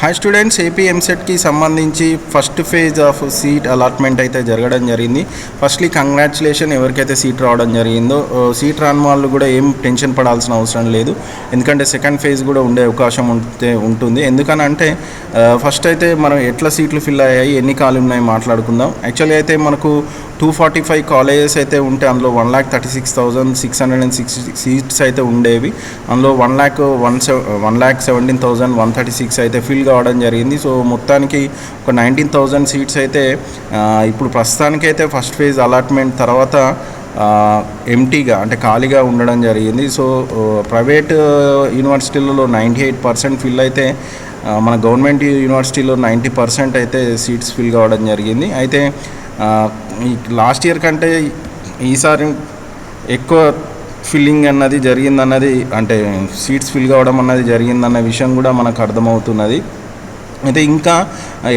High students AP ఎంసెట్కి సంబంధించి first phase of seat allotment అయితే జరగడం జరిగింది. ఫస్ట్లీ కంగ్రాచులేషన్ ఎవరికైతే సీట్ రావడం జరిగిందో సీట్ రాని వాళ్ళు కూడా ఏం టెన్షన్ పడాల్సిన అవసరం లేదు. ఎందుకంటే సెకండ్ ఫేజ్ కూడా ఉండే అవకాశం ఉంటే ఉంటుంది. ఎందుకనంటే ఫస్ట్ అయితే మనం ఎట్లా సీట్లు ఫిల్ అయ్యాయి ఎన్ని కాలు ఉన్నాయి మాట్లాడుకుందాం. యాక్చువల్లీ అయితే మనకు టూ ఫార్టీ ఫైవ్ కాలేజెస్ అయితే ఉంటే అందులో one lakh thirty six thousand six hundred and six seats అయితే ఉండేవి. అందులో one lakh one seven one lakh seventeen thousand one thirty six అయితే ఫిల్ కావడం జరిగింది. సో మొత్తానికి ఒక నైన్టీన్ థౌజండ్ సీట్స్ అయితే ఇప్పుడు ప్రస్తుతానికి అయితే ఫస్ట్ ఫేజ్ అలాట్మెంట్ తర్వాత ఎంటీగా అంటే ఖాళీగా ఉండడం జరిగింది. సో ప్రైవేట్ యూనివర్సిటీలలో నైంటీ ఎయిట్ పర్సెంట్ ఫిల్ అయితే మన గవర్నమెంట్ యూనివర్సిటీలో నైంటీ పర్సెంట్ అయితే సీట్స్ ఫిల్ కావడం జరిగింది. అయితే ఈ లాస్ట్ ఇయర్ కంటే ఈసారి ఎక్కువ ఫిల్లింగ్ అన్నది జరిగిందన్నది అంటే సీట్స్ ఫిల్ కావడం అన్నది జరిగిందన్న విషయం కూడా మనకు అర్థమవుతున్నది. అయితే ఇంకా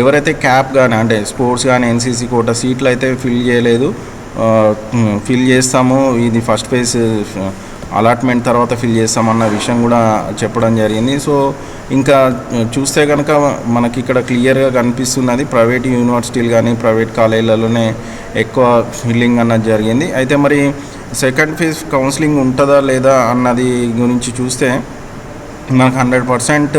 ఎవరైతే క్యాప్ కానీ అంటే స్పోర్ట్స్ కానీ ఎన్సీసీ కోట సీట్లు అయితే ఫిల్ చేయలేదు ఫిల్ చేస్తాము. ఇది ఫస్ట్ ఫేజ్ అలాట్మెంట్ తర్వాత ఫిల్ చేస్తామన్న విషయం కూడా చెప్పడం జరిగింది. సో ఇంకా చూస్తే కనుక మనకి ఇక్కడ క్లియర్గా కనిపిస్తున్నది ప్రైవేట్ యూనివర్సిటీలు కానీ ప్రైవేట్ కాలేజీలలోనే ఎక్కువ ఫిల్లింగ్ అన్నది జరిగింది. అయితే మరి సెకండ్ ఫేజ్ కౌన్సిలింగ్ ఉంటుందా లేదా అన్నది గురించి చూస్తే మనకు hundred percent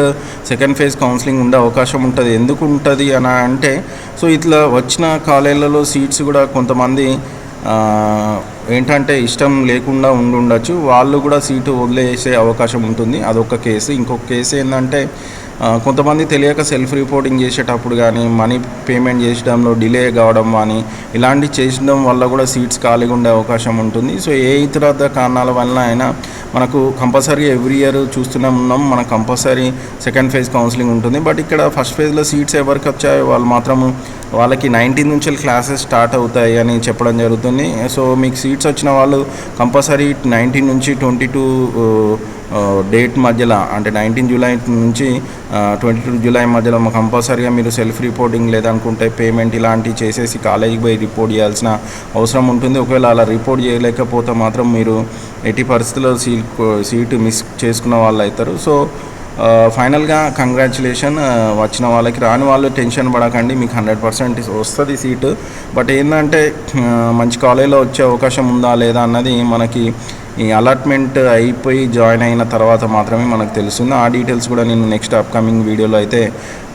second phase counselling ఉండే అవకాశం ఉంటుంది. ఎందుకు ఉంటుంది అని అంటే సో ఇట్లా వచ్చిన కాలేజీలలో సీట్స్ కూడా కొంతమంది ఏంటంటే ఇష్టం లేకుండా ఉండి ఉండొచ్చు వాళ్ళు కూడా సీటు వదిలేసే అవకాశం ఉంటుంది. అదొక కేసు. ఇంకొక కేసు ఏంటంటే కొంతమంది తెలియక సెల్ఫ్ రిపోర్టింగ్ చేసేటప్పుడు కానీ మనీ పేమెంట్ చేసడంలో డిలే కావడం కానీ ఇలాంటి చేసడం వల్ల కూడా సీట్స్ ఖాళీగా ఉండే అవకాశం ఉంటుంది. సో ఏ ఇతర కారణాల వల్ల అయినా మనకు కంపల్సరీ ఎవ్రీ ఇయర్ చూస్తూనే ఉన్నాం. మనకు కంపల్సరీ సెకండ్ ఫేజ్ కౌన్సిలింగ్ ఉంటుంది. బట్ ఇక్కడ ఫస్ట్ ఫేజ్లో సీట్స్ ఎవరికి వచ్చాయో వాళ్ళు మాత్రము వాళ్ళకి నైన్టీన్ నుంచి క్లాసెస్ స్టార్ట్ అవుతాయి అని చెప్పడం జరుగుతుంది. సో మీకు సీట్స్ వచ్చిన వాళ్ళు కంపల్సరీ నైన్టీన్ నుంచి ట్వంటీ టూ Uh, డేట్ మధ్యలో అంటే నైన్టీన్ జూలై నుంచి ట్వంటీ టూ జూలై మధ్యలో కంపల్సరీగా మీరు సెల్ఫ్ రిపోర్టింగ్ లేదనుకుంటే పేమెంట్ ఇలాంటివి చేసేసి కాలేజీకి పోయి రిపోర్ట్ చేయాల్సిన అవసరం ఉంటుంది. ఒకవేళ అలా రిపోర్ట్ చేయలేకపోతే మాత్రం మీరు ఎట్టి పరిస్థితుల్లో సీట్ సీటు మిస్ చేసుకున్న వాళ్ళు అవుతారు. సో ఫైనల్గా కంగ్రాచులేషన్ వచ్చిన వాళ్ళకి. రాని వాళ్ళు టెన్షన్ పడకండి మీకు హండ్రెడ్ పర్సెంట్ వస్తుంది సీటు బట్ ఏంటంటే మంచి కాలేజీలో వచ్చే అవకాశం ఉందా లేదా అన్నది మనకి ఈ అలాట్మెంట్ అయిపోయి జాయిన్ అయిన తర్వాత మాత్రమే మనకు తెలుస్తుంది. ఆ డీటెయిల్స్ కూడా నేను నెక్స్ట్ అప్కమింగ్ వీడియోలో అయితే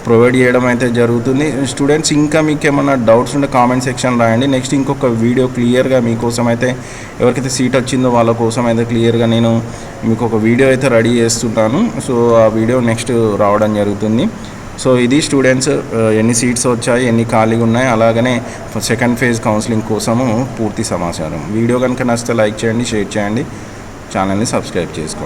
ప్రొవైడ్ చేయడం అయితే జరుగుతుంది. స్టూడెంట్స్ ఇంకా మీకు ఏమైనా డౌట్స్ ఉంటే కామెంట్ సెక్షన్ రాయండి. నెక్స్ట్ ఇంకొక వీడియో క్లియర్గా మీకోసం అయితే ఎవరికైతే సీట్ వచ్చిందో వాళ్ళ కోసం అయితే క్లియర్గా నేను మీకు ఒక వీడియో అయితే రెడీ చేస్తున్నాను. సో ఆ వీడియో నెక్స్ట్ రావడం జరుగుతుంది. సో ఇది స్టూడెంట్స్ uh, ఎన్ని సీట్స్ వచ్చాయి ఎన్ని ఖాళీగా ఉన్నాయి అలాగనే సెకండ్ ఫేజ్ కౌన్సిలింగ్ కోసము పూర్తి సమాచారం. వీడియో కనుక నచ్చితే లైక్ చేయండి షేర్ చేయండి. ఛానల్ని సబ్స్క్రైబ్ చేసుకోండి.